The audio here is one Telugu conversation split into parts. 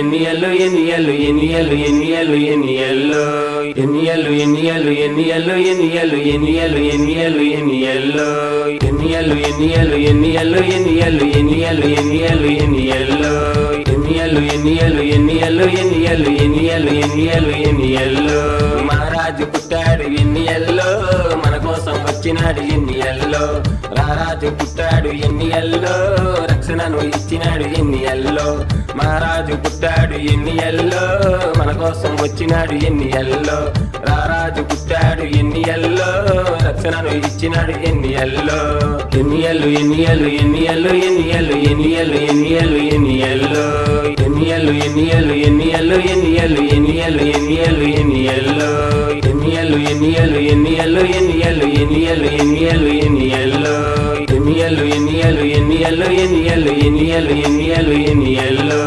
ఎన్నియలు ఎన్నియలు ఎన్నియలు ఎన్నియలు ఎన్నియలు ఎన్నియలు ఎన్నియల్లో ఎన్నియలు ఎన్నియలు ఎన్నియలు ఎన్నియలు ఎన్నియలు ఎన్నియలు ఎన్నియల్లో ఎన్నియలు ఎన్నియలు ఎన్నియలు ఎన్నియలు ఎన్నియలు ఎన్నియలు ఎన్నియల్లో ఎన్నియలు ఎన్నియలు ఎన్నియలు ఎన్నియలు ఎన్నియలు ఎన్నియలు మహారాజు పుట్టాడు ఎన్నియల్లో మన కోసం వచ్చినాడు ఎన్నియల్లో రారాజు పుట్టాడు ఎన్నియల్లో రక్షణను ఇచ్చినాడు ఎన్ని ఎల్లో మహారాజు పుట్టాడు ఎన్నియల్లో మన కోసం వచ్చినాడు ఎన్ని ఎల్లో రారాజు పుట్టాడు ఎన్నియల్లో రక్షణను ఇచ్చినాడు ఎన్నియల్లో ఎన్నియలు ఎన్నియలు ఎన్నియలు ఎన్నియలు ఎన్నియలు ఎన్నియలు ఎన్నియల్లో ఎన్నియలు ఎన్నియలు ఎన్నియలు ఎన్నియలు ఎన్నియలు ఎన్నియలు ఎన్నియల్లో ఎన్నియలు ఎన్నియలు ఎన్నియలు ఎన్నియలు ఎన్నియలు ఎన్నియలు ఎన్నియల్లో ఎన్నియలు ఎన్నియలు ఎన్నియలు ఎన్నియలు ఎన్నియలు ఎన్నియలు ఎన్నియల్లో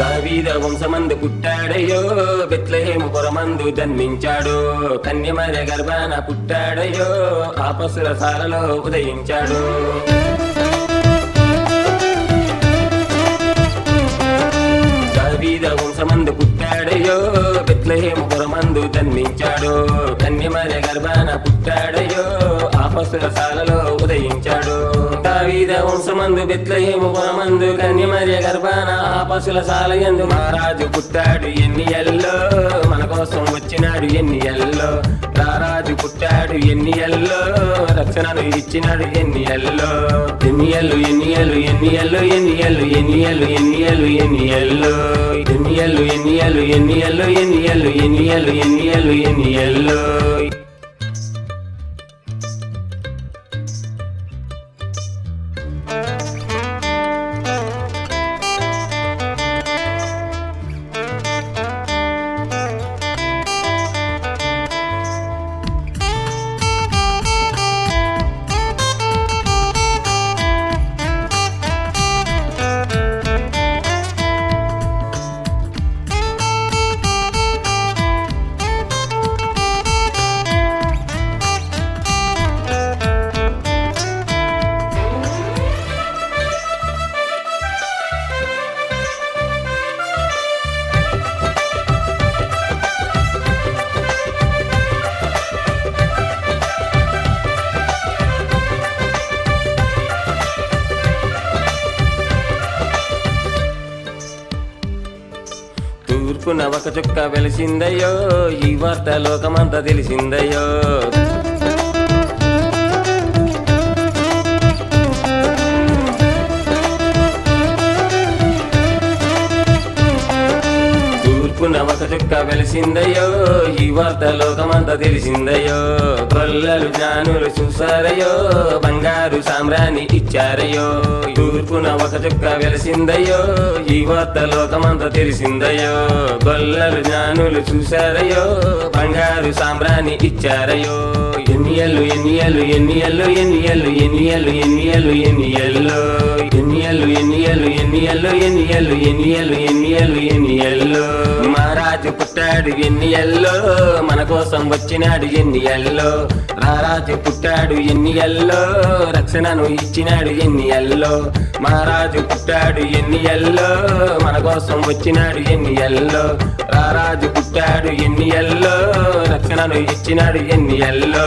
దావీద వంశమందు పుట్టాడయో బెత్లహేము పురమందు జన్మించాడు. కన్యమర గర్భాన పుట్టాడయో ఆపసుల సాలలో ఉదయించాడు. దావీద వంశమందు పుట్టాడయో బెత్లహేము పురమందు జన్మించాడు. కన్యమర గర్భాన పుట్టాడయో ఆపసుల సాలలో ఉదయించాడు. దావీద వంశమందు బెత్లహేము పురమందు కన్యమర్య గర్భాన పశుల సాలయందు మహారాజు పుట్టాడు ఎన్ని ఎల్లో మన కోసం వచ్చినాడు ఎన్ని ఎల్లో రారాజు పుట్టాడు ఎన్ని ఎల్లో రక్షణను ఇచ్చినాడు ఎన్ని ఎల్లో ఎన్ని ఎల్లు ఎన్ని ఎల్లు ఎన్ని ఎల్లో ఎన్ని ఎల్ ఎన్నిఎల్ ఎన్నిఎల్ ఎన్ని ఎల్లో ఎన్నియల్లో ఎన్ని ఎల్లు ఎన్ని ఎల్లు ఎన్ని ఎల్లు ఎన్ని ఎల్లు ఎన్ని ఎల్లు ఎన్ని ఎల్లు ఎన్ని ఎల్లో చుక్కున ఒక చుక్క వెలిసిందయ్యో ఈ వార్త లోకమంతా తెలిసిందయ్యో. తూర్పున ఒక చుక్క వెలిసిందయ్యో ఈ వార్త లోకమంతా తెలిసిందయ్యో. గొల్లలు జ్ఞానులు చూసారయ్యో బంగారు సామ్రాన్ని ఇచ్చారయ్యో. తూర్పున ఒక చుక్క వెలిసిందయ్యో ఈ వార్త లోకమంతా తెలిసిందయ్యో. గొల్లలు జ్ఞానులు చూసారయ్యో బంగారు సామ్రాన్ని ఇచ్చారయ్యో. ఎన్నియలు ఎన్నియలు ఎన్నియలు ఎన్నియలు ఎన్నియలు ఎన్నియలు ఎన్నియలు ఎన్నియలు ఎన్నియలు ఎన్నియలు ఎన్నియలు ఎన్నియలు ఎన్నియలు ఎన్నియలు మహారాజు పుట్టాడు ఎన్నియల్లో మన కోసం వచ్చినాడు ఎన్నియల్లో రారాజు పుట్టాడు ఎన్నియల్లో రక్షణను ఇచ్చినాడు ఎన్నియల్లో మహారాజు పుట్టాడు ఎన్నియల్లో మన కోసం వచ్చినాడు ఎన్నియల్లో రారాజు పుట్టాడు ఎన్నియల్లో రక్షణను ఇచ్చినాడు ఎన్నియల్లో